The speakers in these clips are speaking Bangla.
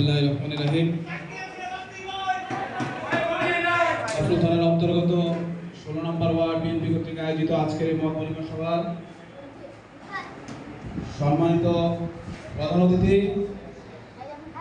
বিসমিল্লাহ রহমান রাহিম। কাফরুল থানার অন্তর্গত ষোলো নম্বর ওয়ার্ড বিএনপি কর্তৃক আয়োজিত আজকের এই মহাপরিকর সভার সম্মানিত প্রধান অতিথি,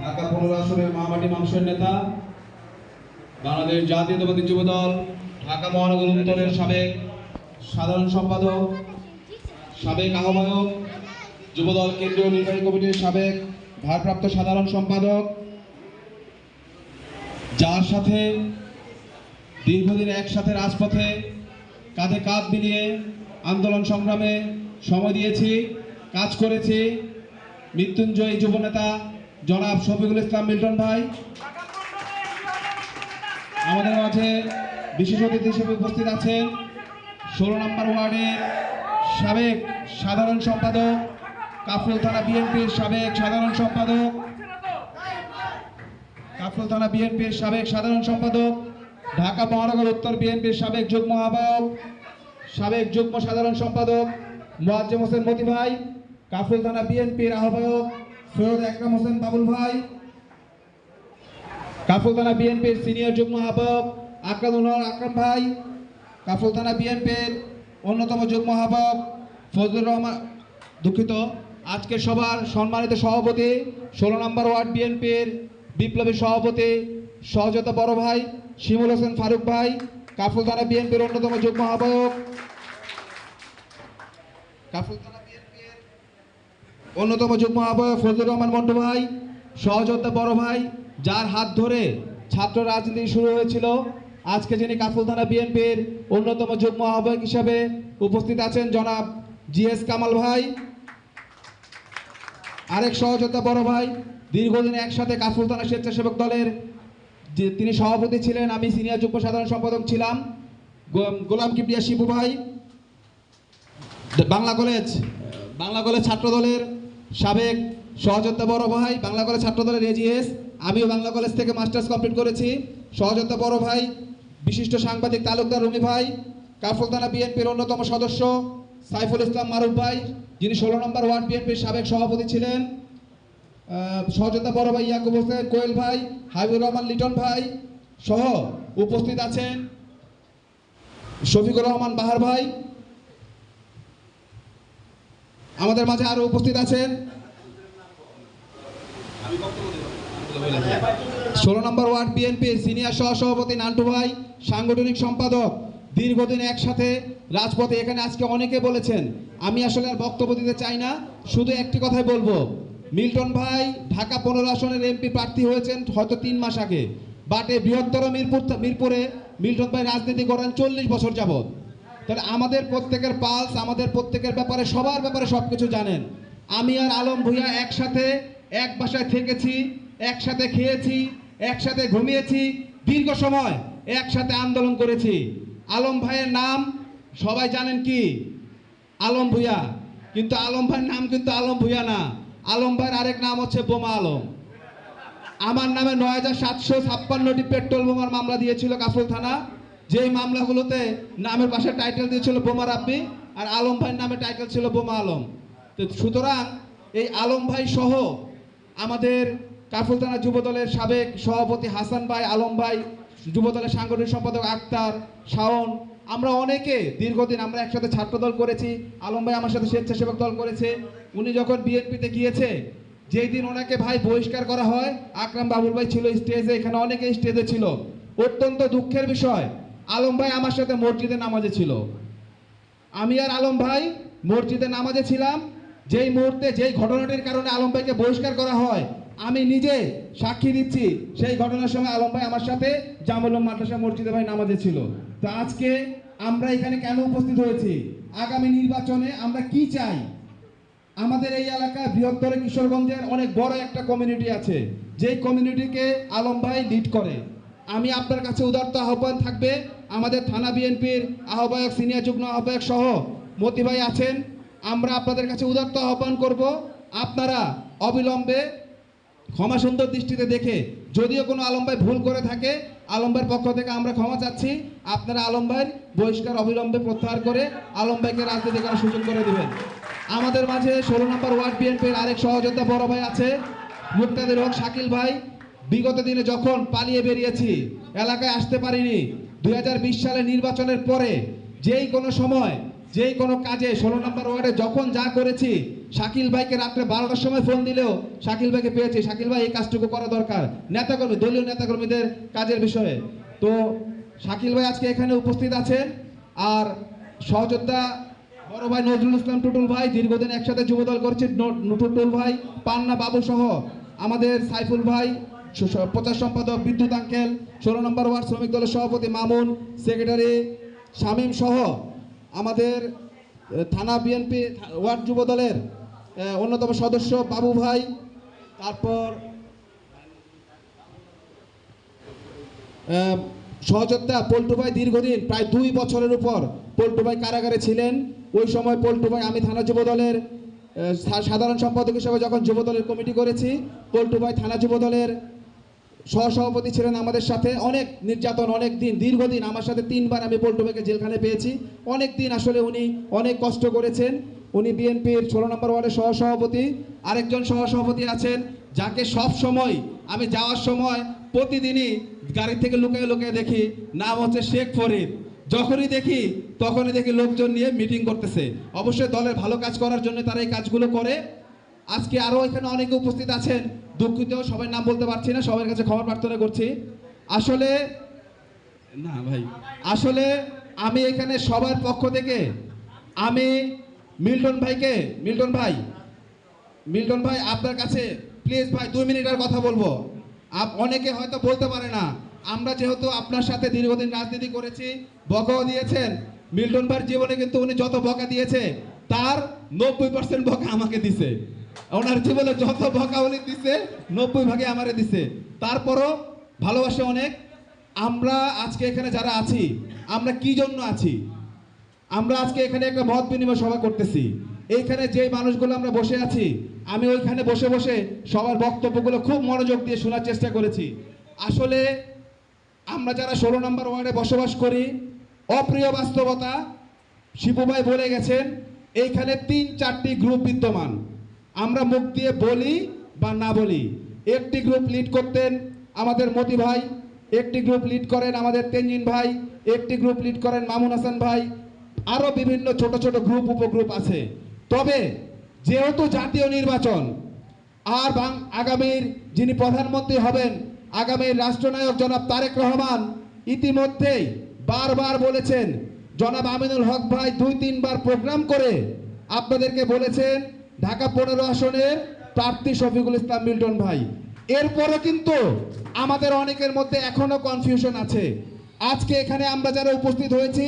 ঢাকা পনেরো আসনের মামাটি মাংসের নেতা, বাংলাদেশ জাতীয়তাবাদী যুব দল ঢাকা মহানগর উত্তরের সাবেক সাধারণ সম্পাদক, সাবেক আহ্বায়ক, যুবদল কেন্দ্রীয় নির্বাহী কমিটির সাবেক ভারপ্রাপ্ত সাধারণ সম্পাদক, যার সাথে দীর্ঘদিন একসাথে রাজপথে কাঁধে কাঁধ মিলিয়ে আন্দোলন সংগ্রামে সময় দিয়েছি, কাজ করেছি। মৃত্যুঞ্জয়ী যুবনেতা জনাব শফিকুল ইসলাম মিল্টন ভাই। আমাদের মাঝে বিশেষ অতিথি হিসেবে উপস্থিত আছেন। ষোলো নম্বর ওয়ার্ডের সাবেক সাধারণ সম্পাদক কাফরুল থানা বিএনপির সাবেক সাধারণ সম্পাদক। কাফরুল থানা বিএনপির সাবেক সাধারণ সম্পাদক, ঢাকা মহানগর উত্তর বিএনপির সাবেক যুগ্ম আহ্বায়ক, সাবেক যুগ্ম সাধারণ সম্পাদক মোয়াজ্জেম হোসেন মতি ভাই, কাফরুল থানা বিএনপির আহ্বায়ক সৈয়দ একরাম হোসেন বাবুল ভাই, কাফরুল থানা বিএনপির সিনিয়র যুগ্ম আহ্বায়ক আকরামুল হক আকরাম ভাই, কাফরুল থানা বিএনপির অন্যতম যুগ্ম আহ্বায়ক ফজলুর রহমান, দুঃখিত। আজকের সভার সম্মানিত সভাপতি, ষোলো নম্বর ওয়ার্ড বিএনপির বিপ্লবী সভাপতি সহজতা বড় ভাই শিমুল হোসেন ফারুক ভাই, কাফরুল থানা বিএনপির অন্যতম যুগ্ম আহ্বায়ক। অন্যতম যুগ্ম আহ্বায়ক ফজলুর রহমান মন্টু ভাই, সহযোদ্ধা বড় ভাই, যার হাত ধরে ছাত্র রাজনীতি শুরু হয়েছিল। আজকে যিনি কাফুল থানা বিএনপির অন্যতম যুগ্ম আহ্বায়ক হিসাবে উপস্থিত আছেন জনাব জিএস কামাল ভাই আরেক সহযোদ্ধা বড় ভাই, দীর্ঘদিন একসাথে কাফুল স্বেচ্ছাসেবক দলের যে তিনি সভাপতি ছিলেন, আমি সিনিয়র যুগ্ম সাধারণ সম্পাদক ছিলাম। গোলাম কিবরিয়া শিবু ভাই, বাংলা কলেজ বাংলা কলেজ ছাত্র দলের সাবেক সহযোদ্ধা বড় ভাই, বাংলা কলেজ ছাত্র দলের এজিএস আমিও বাংলা কলেজ থেকে মাস্টার্স কমপ্লিট করেছি। সহযোদ্ধা বড় ভাই, বিশিষ্ট সাংবাদিক তালুকদার রুমি ভাই, কাফল থানা বিএনপির অন্যতম সদস্য সাইফুল ইসলাম মারুফ ভাই, যিনি ষোলো নম্বর ওয়ার্ড বিএনপির সাবেক সভাপতি ছিলেন সহযোদ্ধা বড় ভাই ইয়াকুব হোসেন, কোয়েল ভাই, হাবিবুর রহমান, লিটন ভাই সহ উপস্থিত আছেন শফিকুর রহমান বাহার ভাই। আমাদের মাঝে আরও উপস্থিত আছেন। ষোলো নম্বর ওয়ার্ড বিএনপির সিনিয়র সহসভাপতি নান্টু ভাই, সাংগঠনিক সম্পাদক। দীর্ঘদিন একসাথে রাজপথে, এখানে আজকে অনেকে বলেছেন, আমি আসলে আর বক্তব্য দিতে চাই না, শুধু একটি কথাই বলব। মিল্টন ভাই ঢাকা পনেরো আসনের এমপি প্রার্থী হয়েছেন হয়তো তিন মাস আগে। বাটে বৃহত্তর মিরপুর, মিরপুরে মিল্টন ভাই রাজনীতি করেন চল্লিশ বছর যাবৎ। তাহলে আমাদের প্রত্যেকের পালস, আমাদের প্রত্যেকের ব্যাপারে, সবার ব্যাপারে সব কিছু জানেন। আমি আর আলম ভুইয়া একসাথে, এক বাসায় থেকেছি, একসাথে খেয়েছি, একসাথে ঘুমিয়েছি, দীর্ঘ সময় একসাথে আন্দোলন করেছি। আলম ভাইয়ের নাম সবাই জানেন কি? আলম ভুইয়া। কিন্তু আলম ভাইয়ের নাম কিন্তু আলম ভুইয়া না। আলম ভাইয়ের আরেক নাম হচ্ছে বোমা আলম। আমার নামে নয় হাজার সাতশো ছাপ্পান্নটি পেট্রোল বোমার মামলা দিয়েছিল কাফরুল থানা। যেই মামলাগুলোতে নামের পাশে টাইটেল দিয়েছিল বোমা রাব্বি আর আলম ভাইয়ের নামে টাইটেল ছিল বোমা আলম। তো সুতরাং এই আলম ভাই সহ আমাদের কাফরুল থানা যুবদলের সাবেক সভাপতি হাসান ভাই, আলম ভাই যুব দলের সাংগঠনিক সম্পাদক আক্তার, শাওন, আমরা অনেকে দীর্ঘদিন আমরা একসাথে ছাত্র দল করেছি, আলম ভাই আমার সাথে স্বেচ্ছাসেবক দল করেছে, উনি যখন বিএনপিতে গিয়েছে, যেই দিন ওনাকে ভাই বহিষ্কার করা হয়, আকরাম বাবুল ভাই ছিল স্টেজে, এখানে অনেকে স্টেজে ছিল। অত্যন্ত দুঃখের বিষয়, আলম ভাই আমার সাথে মসজিদে নামাজে ছিল। আমি আর আলম ভাই মসজিদে নামাজে ছিলাম, যেই মুহূর্তে, যেই ঘটনাটির কারণে আলম ভাইকে বহিষ্কার করা হয় আমি নিজে সাক্ষী দিচ্ছি সেই ঘটনার সময় আলম ভাই আমার সাথে জামুল মাদ্রাসা মসজিদে ভাই নামাজে ছিল। তো আজকে আমরা এখানে কেন উপস্থিত হয়েছি? আগামী নির্বাচনে আমরা কি চাই? আমাদের এই এলাকায় বৃহত্তর কিশোরগঞ্জের অনেক বড় একটা কমিউনিটি আছে, যেই কমিউনিটিকে আলম ভাই লিড করে। আমি আপনার কাছে উদার্ত আহ্বান থাকবে, আমাদের থানা বিএনপির আহ্বায়ক সিনিয়র যুগ্ম আহ্বায়ক সহ মতি ভাই আছেন, আমরা আপনাদের কাছে উদার্ত আহ্বান করব। আপনারা অবিলম্বে ক্ষমা সুন্দর দৃষ্টিতে দেখে, যদিও কোনো আলম ভাই ভুল করে থাকে আলম ভাইয়ের পক্ষ থেকে আমরা ক্ষমা চাচ্ছি। আপনারা আলম ভাইয়ের বহিষ্কার অবিলম্বে প্রত্যাহার করে আলম ভাইকে রাজনীতি করার সুযোগ করে দেবেন। আমাদের মাঝে ষোলো নম্বর ওয়ার্ড বিএনপির আরেক সহযোদ্ধা বড় ভাই আছে, মুক্তাদের হক শাকিল ভাই। বিগত দিনে যখন পালিয়ে বেরিয়েছি, এলাকায় আসতে পারিনি, দুই সালে নির্বাচনের পরে যেই কোনো সময় যেই কোনো কাজে ষোলো নম্বর ওয়ার্ডে যখন যা করেছি, শাকিল ভাইকে রাত্রে বারোটার সময় ফোন দিলেও শাকিল ভাইকে পেয়েছি। শাকিল ভাই এই কাজটুকু করা দরকার। নেতাকর্মী, দলীয় নেতাকর্মীদের কাজের বিষয়ে। তো শাকিল ভাই আজকে এখানে উপস্থিত আছেন আর সহযোদ্ধা বড় ভাই নজরুল ইসলাম টুটুল ভাই দীর্ঘদিন একসাথে যুবদল করছে টুটুল ভাই, পান্না বাবু সহ আমাদের সাইফুল ভাই প্রচার সম্পাদক বিদ্যুৎ আঙ্কেল, ষোলো নম্বর ওয়ার্ড শ্রমিক দলের সভাপতি মামুন, সেক্রেটারি শামীম সহ আমাদের থানা বিএনপি, ওয়ার্ড যুব দলের অন্যতম সদস্য বাবু ভাই, তারপর সহযোদ্ধা পল্টু ভাই দীর্ঘদিন, প্রায় দুই বছরের উপর পল্টু ভাই কারাগারে ছিলেন। ওই সময় পল্টু ভাই, আমি থানা যুব দলের সা- সাধারণ সম্পাদক হিসেবে যখন যুব দলের কমিটি করেছি, পল্টু ভাই থানা যুব দলের সহসভাপতি ছিলেন আমাদের সাথে। অনেক নির্যাতন, অনেক দিন, দীর্ঘদিন আমার সাথে তিনবার আমি পল্টু ভাইকে জেলখানে পেয়েছি। অনেক দিন আসলে উনি অনেক কষ্ট করেছেন। উনি বিএনপির ষোলো নম্বর ওয়ার্ডের সহসভাপতি। আরেকজন সহসভাপতি আছেন যাকে সব সময় আমি যাওয়ার সময় প্রতিদিনই গাড়ি থেকে লুকিয়ে লুকিয়ে দেখি। নাম হচ্ছে শেখ ফরিদ। যখনই দেখি, তখনই দেখি লোকজন নিয়ে মিটিং করতেছে। অবশ্যই দলের ভালো কাজ করার জন্য তারা এই কাজগুলো করে। আজকে আরও এখানে অনেকে উপস্থিত আছেন। দুঃখিত সবাই নাম বলতে পারছি না সবার কাছে খবর প্রার্থনা করছি। আসলে না ভাই। আসলে আমি এখানে সবার পক্ষ থেকে আমি মিল্টন ভাইকে মিল্টন ভাই মিল্টন ভাই আপনার কাছে প্লিজ ভাই দুই মিনিট আর কথা বলব। আপ অনেকে হয়তো বলতে পারে না আমরা যেহেতু আপনার সাথে দীর্ঘদিন রাজনীতি করেছি বকাও দিয়েছেন মিল্টন ভাইয়ের জীবনে কিন্তু উনি যত বকা দিয়েছে তার নব্বই পার্সেন্ট বকা আমাকে দিছে। ওনার জীবনে যত বকা উনি দিছে, নব্বই ভাগে আমারে দিছে। তারপরও ভালোবাসে অনেক। আমরা আজকে এখানে যারা আছি, আমরা কি জন্য আছি? আমরা আজকে এখানে একটা মত বিনিময় সভা করতেছি। এইখানে যে মানুষগুলো আমরা বসে আছি, আমি ওইখানে বসে বসে সবার বক্তব্যগুলো খুব মনোযোগ দিয়ে শোনার চেষ্টা করেছি। আসলে আমরা যারা ষোলো নম্বর ওয়ার্ডে বসবাস করি, অপ্রিয় বাস্তবতা, শিবুভাই বলে গেছেন, এইখানে তিন চারটি গ্রুপ বিদ্যমান। আমরা মুখ দিয়ে বলি বা না বলি। একটি গ্রুপ লিড করতেন আমাদের মতি ভাই, একটি গ্রুপ লিড করেন আমাদের তেনজিন ভাই, একটি গ্রুপ লিড করেন মামুন হাসান ভাই আরও বিভিন্ন ছোট ছোট গ্রুপ উপগ্রুপ আছে। তবে যেহেতু জাতীয় নির্বাচন, আর বাং আগামীর যিনি প্রধানমন্ত্রী হবেন, আগামীর রাষ্ট্রনায়ক জনাব তারেক রহমান, ইতিমধ্যেই বারবার বলেছেন, জনাব আমিনুল হক ভাই দুই তিনবার প্রোগ্রাম করে আপনাদেরকে বলেছেন ঢাকা পনেরো আসনের প্রার্থী শফিকুল ইসলাম মিল্টন ভাই। এরপরও কিন্তু আমাদের অনেকের মধ্যে এখনও কনফিউশন আছে। আজকে এখানে আমরা যারা উপস্থিত হয়েছি,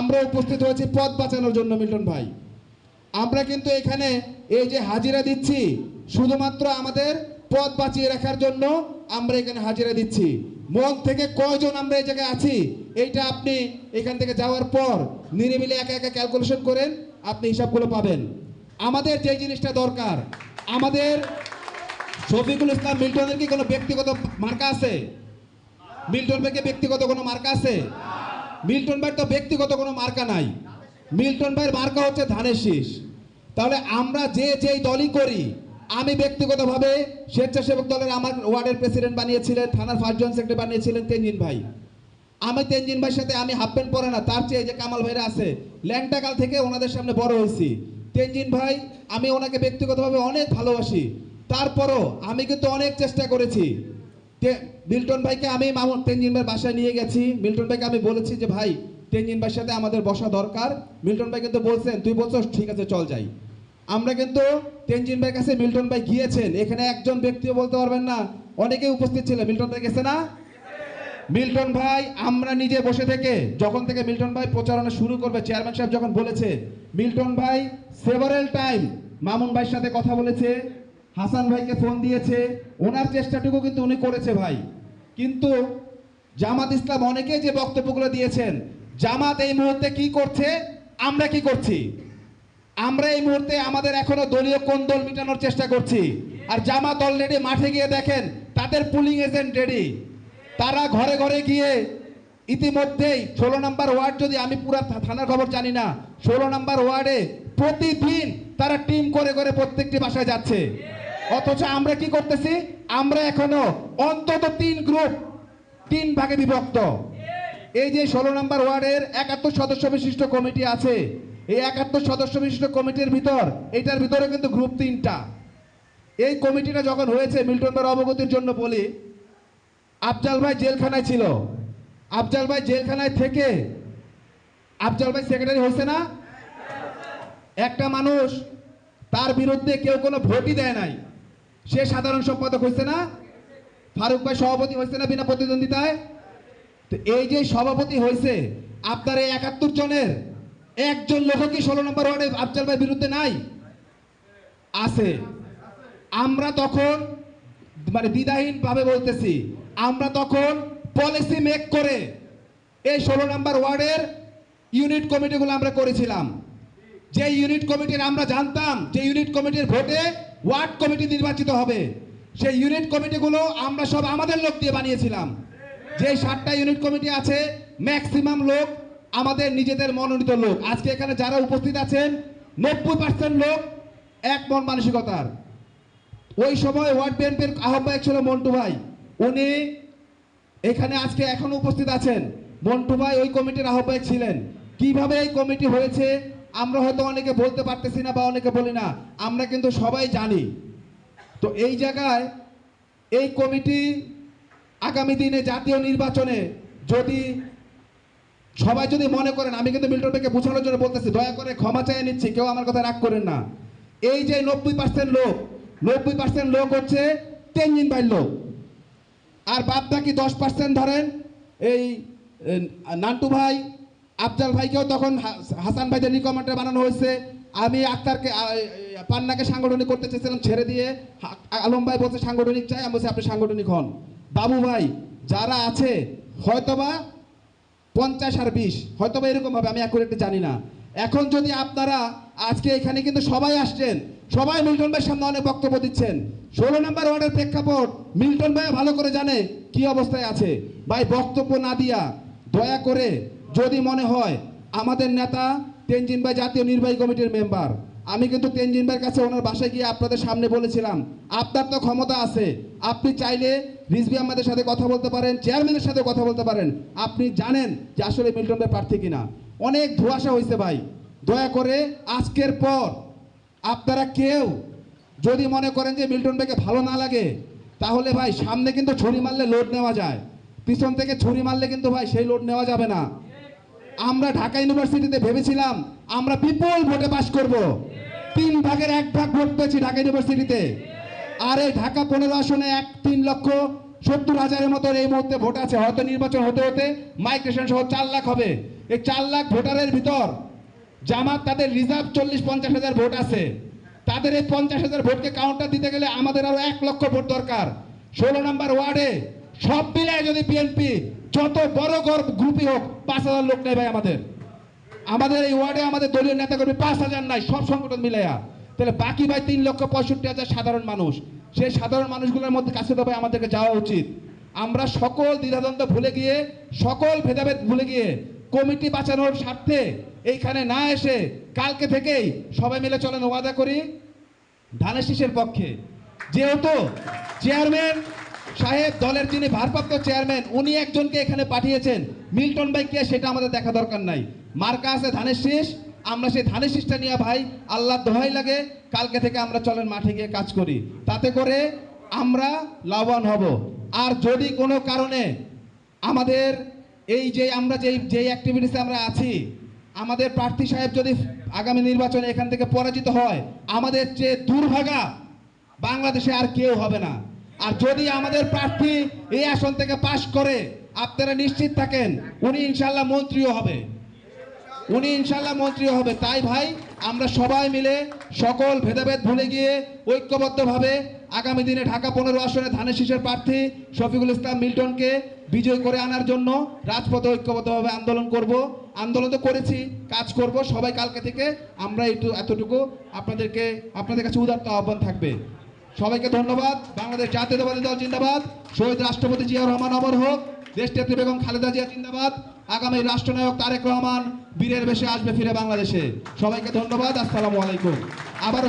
আমরা উপস্থিত হয়েছি পথ বাঁচানোর জন্য মিল্টন ভাই। আমরা কিন্তু এখানে এই যে হাজিরা দিচ্ছি, শুধুমাত্র আমাদের পথ বাঁচিয়ে রাখার জন্য আমরা এখানে হাজিরা দিচ্ছি। মন থেকে কয়জন আমরা এই জায়গায় আছি, এইটা আপনি এখান থেকে যাওয়ার পর নিরিবিলি একা একা ক্যালকুলেশন করেন, আপনি হিসাবগুলো পাবেন। আমাদের যে জিনিসটা দরকার, আমাদের শফিকুল ইসলাম মিল্টনের কি কোনো ব্যক্তিগত মার্কা আছে? মিল্টন ভাইকে ব্যক্তিগত কোনো মার্কা আছে? মিল্টন ভাইয়ের তো ব্যক্তিগত কোনো মার্কা নাই। মিল্টন ভাইয়ের মার্কা হচ্ছে ধানের শীষ। তাহলে আমরা যে যেই দলই করি, আমি ব্যক্তিগতভাবে স্বেচ্ছাসেবক দলের আমার ওয়ার্ডের প্রেসিডেন্ট বানিয়েছিলেন, থানার ফার্স্ট জয়েন্ট সেক্রেটারি বানিয়েছিলেন তেনজিন ভাই। আমি তেঞ্জিন ভাইয়ের সাথে আমি হাফ প্যান্ট পরে না, তার চেয়ে যে কামাল ভাইরা আছে ল্যাংটাকাল থেকে ওনাদের সামনে বড় হয়েছি। তেনজিন ভাই, আমি ওনাকে ব্যক্তিগতভাবে অনেক ভালোবাসি। তারপরও আমি কিন্তু অনেক চেষ্টা করেছি। মিল্টন ভাইকে আমি মামুন তেনজিন ভাইয়ের বাসায় নিয়ে গেছি। মিল্টন ভাইকে আমি বলেছি যে, ভাই তেনজিন ভাইয়ের সাথে আমাদের বসা দরকার। মিল্টন ভাই কিন্তু বলছেন, তুই বলছো ঠিক আছে, চল যাই। আমরা কিন্তু তেনজিন ভাইয়ের কাছে মিল্টন ভাই গিয়েছেন। এখানে একজন ব্যক্তিও বলতে পারবেন না। অনেকেই উপস্থিত ছিলেন। মিল্টন ভাই গেছে না? মিল্টন ভাই, আমরা নিজে বসে থেকে, যখন থেকে মিল্টন ভাই প্রচারণা শুরু করবে, চেয়ারম্যান সাহেব যখন বলেছে মিল্টন ভাই সেভারেল টাইম মামুন ভাইয়ের সাথে কথা বলেছে, হাসান ভাইকে ফোন দিয়েছে, ওনার চেষ্টাটুকু কিন্তু উনি করেছে ভাই। কিন্তু জামাত ইসলাম অনেকেই যে বক্তব্যগুলো দিয়েছেন, জামাত এই মুহূর্তে কি করছে, আমরা কি করছি? আমরা এই মুহূর্তে আমাদের এখনও দলীয় কোন্দল মেটানোর চেষ্টা করছি? আর জামাত অলরেডি মাঠে গিয়ে দেখেন, তাদের পুলিং এজেন্ট রেডি তারা ঘরে ঘরে গিয়ে ইতিমধ্যেই ষোলো নম্বর ওয়ার্ড যদি আমি পুরো থানার খবর জানি না, ষোলো নম্বর ওয়ার্ডে প্রতিদিন তারা টিম করে করে প্রত্যেকটি বাসায় যাচ্ছে। অথচ আমরা কি করতেছি? আমরা এখনও অন্তত তিন গ্রুপ, তিন ভাগে বিভক্ত। এই যে ষোলো নম্বর ওয়ার্ডের একাত্তর সদস্য বিশিষ্ট কমিটি আছে, এই একাত্তর সদস্য বিশিষ্ট কমিটির ভিতর, এটার ভিতরে কিন্তু গ্রুপ তিনটা। এই কমিটিটা যখন হয়েছে, মিল্টন ভাইয়ের অবগতির জন্য বলি, আফজাল ভাই জেলখানায় ছিল। আফজাল ভাই জেলখানায় থেকে। আফজাল ভাই সেক্রেটারি হয়েছে না? একটা মানুষ, তার বিরুদ্ধে কেউ কোনো ভোটই দেয় নাই। সে সাধারণ সম্পাদক হয়েছে না? ফারুক ভাই সভাপতি হয়েছে না বিনা প্রতিদ্বন্দ্বিতায়? তো এই যে সভাপতি হয়েছে, আপনার এই একাত্তর জনের একজন লোক কি ষোলো নম্বর ওয়ার্ডে আফজাল ভাই বিরুদ্ধে নাই। আছে। আমরা তখন মানে দ্বিধাহীন ভাবে বলতেছি, আমরা তখন পলিসি মেক করে এই ষোলো নম্বর ওয়ার্ডের ইউনিট কমিটিগুলো আমরা করেছিলাম। যে ইউনিট কমিটির আমরা জানতাম যে ইউনিট কমিটির ভোটে ওয়ার্ড কমিটি নির্বাচিত হবে। সেই ইউনিট কমিটিগুলো আমরা সব আমাদের লোক দিয়ে বানিয়েছিলাম। যে সাতটা ইউনিট কমিটি আছে ম্যাক্সিমাম লোক আমাদের নিজেদের মনোনীত লোক। আজকে এখানে যারা উপস্থিত আছেন, নব্বই পার্সেন্ট লোক এক মন মানসিকতার। ওই সময় ওয়ার্ড বিএনপির আহ্বায়ক ছিল মন্টু ভাই। উনি এখানে আজকে এখনও উপস্থিত আছেন মন্টু ভাই, ওই কমিটির আহ্বায়ক ছিলেন। কীভাবে এই কমিটি হয়েছে, আমরা হয়তো অনেকে বলতে পারতেছি না বা অনেকে বলি না, আমরা কিন্তু সবাই জানি। তো এই জায়গায় এই কমিটি আগামী দিনে জাতীয় নির্বাচনে যদি সবাই যদি মনে করেন, আমি কিন্তু মিল্টন ভাইকে বোঝানোর জন্য বলতেছি, দয়া করে ক্ষমা চেয়ে নিচ্ছি, কেউ আমার কথা রাগ করেন না। এই যে নব্বই পার্সেন্ট লোক, নব্বই পার্সেন্ট লোক হচ্ছে তেঞ্জিন ভাইয়ের লোক। আর বাদ বাকি দশ পার্সেন্ট ধরেন? এই নান্টু ভাই, আফজাল ভাইকেও তখন হাসান ভাইদের রিকমেন্ডে বানানো হয়েছে। আমি আক্তারকে পান্নাকে সাংগঠনিক করতে চেয়েছিলাম ছেড়ে দিয়ে। আলম ভাই বলছে সাংগঠনিক চাই, আমি বলছি আপনি সাংগঠনিক হন। বাবু ভাই, যারা আছে, হয়তোবা পঞ্চাশ আর বিশ হয়তো বা এরকম হবে, আমি অ্যাকুরেটলি জানি না। এখন যদি আপনারা আজকে এখানে কিন্তু সবাই আসছেন সবাই মিল্টন ভাইয়ের সামনে অনেক বক্তব্য দিচ্ছেন। ষোলো নম্বর ওয়ার্ডের প্রেক্ষাপট মিল্টন ভাই ভালো করে জানে কি অবস্থায় আছে। ভাই, বক্তব্য না দিয়া দয়া করে যদি মনে হয় আমাদের নেতা তেনজিন ভাই জাতীয় নির্বাহী কমিটির মেম্বার। আমি কিন্তু তেনজিন ভাইয়ের কাছে ওনার বাসায় গিয়ে আপনাদের সামনে বলেছিলাম, আপনার তো ক্ষমতা আছে, আপনি চাইলে রিজবি আমাদের সাথে কথা বলতে পারেন, চেয়ারম্যানের সাথে কথা বলতে পারেন। আপনি জানেন যে আসলে মিল্টন ভাই প্রার্থী কিনা। অনেক ধোয়াশা হয়েছে ভাই। দয়া করে আজকের পর আপনারা কেউ যদি মনে করেন যে মিল্টন ভাইকে ভালো না লাগে, তাহলে ভাই সামনে কিন্তু ছুরি মারলে লোড নেওয়া যায়। পিছন থেকে ছুরি মারলে কিন্তু ভাই সেই লোড নেওয়া যাবে না। আমরা ঢাকা ইউনিভার্সিটিতে ভেবেছিলাম, আমরা বিপুল ভোটে পাশ করব। তিন ভাগের এক ভাগ ভোট পেয়েছি ঢাকা ইউনিভার্সিটিতে। আর এই ঢাকা পনেরো আসনে এক, তিন লক্ষ সত্তর হাজারের মতো এই মুহূর্তে ভোট আছে। হয়তো নির্বাচন হতে হতে মাইগ্রেশন সহ চার লাখ হবে। এই চার লাখ ভোটারের ভিতর জামাত তাদের রিজার্ভ চল্লিশ, পঞ্চাশ হাজার ভোট আছে। তাদের এই পঞ্চাশ হাজার ভোটকে কাউন্টার দিতে গেলে আমাদের আরও এক লক্ষ ভোট দরকার। ষোলো নম্বর ওয়ার্ডে সব মিলায় যদি বিএনপি যত বড় গ্রুপই হোক, পাঁচ হাজার লোক নেই ভাই আমাদের। আমাদের এই ওয়ার্ডে আমাদের দলীয় নেতা কর্মী পাঁচ হাজার নাই, সব সংগঠন মিলাইয়া। তাহলে বাকি ভাই তিন লক্ষ পঁয়ষট্টি হাজার সাধারণ মানুষ। সেই সাধারণ মানুষগুলোর মধ্যে কাছে তো ভাই আমাদেরকে যাওয়া উচিত। আমরা সকল দ্বিধাদ্বন্দ্ব ভুলে গিয়ে, সকল ভেদাভেদ ভুলে গিয়ে কমিটি বাঁচানোর স্বার্থে এইখানে না এসে কালকে থেকেই সবাই মিলে চলেন ওয়াদা করি ধানের শীষের পক্ষে। যেহেতু চেয়ারম্যান সাহেব, দলের যিনি ভারপ্রাপ্ত চেয়ারম্যান, উনি একজনকে এখানে পাঠিয়েছেন। মিল্টন ভাই কে, সেটা আমাদের দেখা দরকার নাই। মার্কা আছে ধানের শীষ। আমরা সেই ধানের শীষটা নিয়ে ভাই, আল্লাহ দোহাই লাগে, কালকে থেকে আমরা চলেন মাঠে গিয়ে কাজ করি। তাতে করে আমরা লাভবান হব। আর যদি কোনো কারণে আমাদের এই যে আমরা যেই যেই অ্যাক্টিভিটিসে আমরা আছি, আমাদের প্রার্থী সাহেব যদি আগামী নির্বাচনে এখান থেকে পরাজিত হয়, আমাদের চেয়ে দুর্ভাগা বাংলাদেশে আর কেউ হবে না। আর যদি আমাদের প্রার্থী এই আসন থেকে পাশ করে, আপনারা নিশ্চিত থাকেন, উনি ইনশাল্লাহ মন্ত্রীও হবে। উনি ইনশাল্লাহ মন্ত্রীও হবে। তাই ভাই, আমরা সবাই মিলে সকল ভেদাভেদ ভুলে গিয়ে ঐক্যবদ্ধভাবে আগামী দিনে ঢাকা পনেরো আসনে ধানের শীষের প্রার্থী শফিকুল ইসলাম মিল্টনকে বিজয় করে আনার জন্য রাজপথে ঐক্যবদ্ধভাবে আন্দোলন করব। আন্দোলন তো করেছি, কাজ করব। সবাই কালকে থেকে আমরা একটু, এতটুকু আপনাদেরকে, আপনাদের কাছে উদার্ত আহ্বান থাকবে। সবাইকে ধন্যবাদ। বাংলাদেশ জাতীয়তাবাদী দল জিন্দাবাদ। শহীদ রাষ্ট্রপতি জিয়া রহমান অমর হোক। দেশনেত্রী বেগম খালেদা জিয়া জিন্দাবাদ। আগামী রাষ্ট্রনায়ক তারেক রহমান বীরের বেশে আসবে ফিরে বাংলাদেশে। সবাইকে ধন্যবাদ। আসসালামু আলাইকুম। আবারও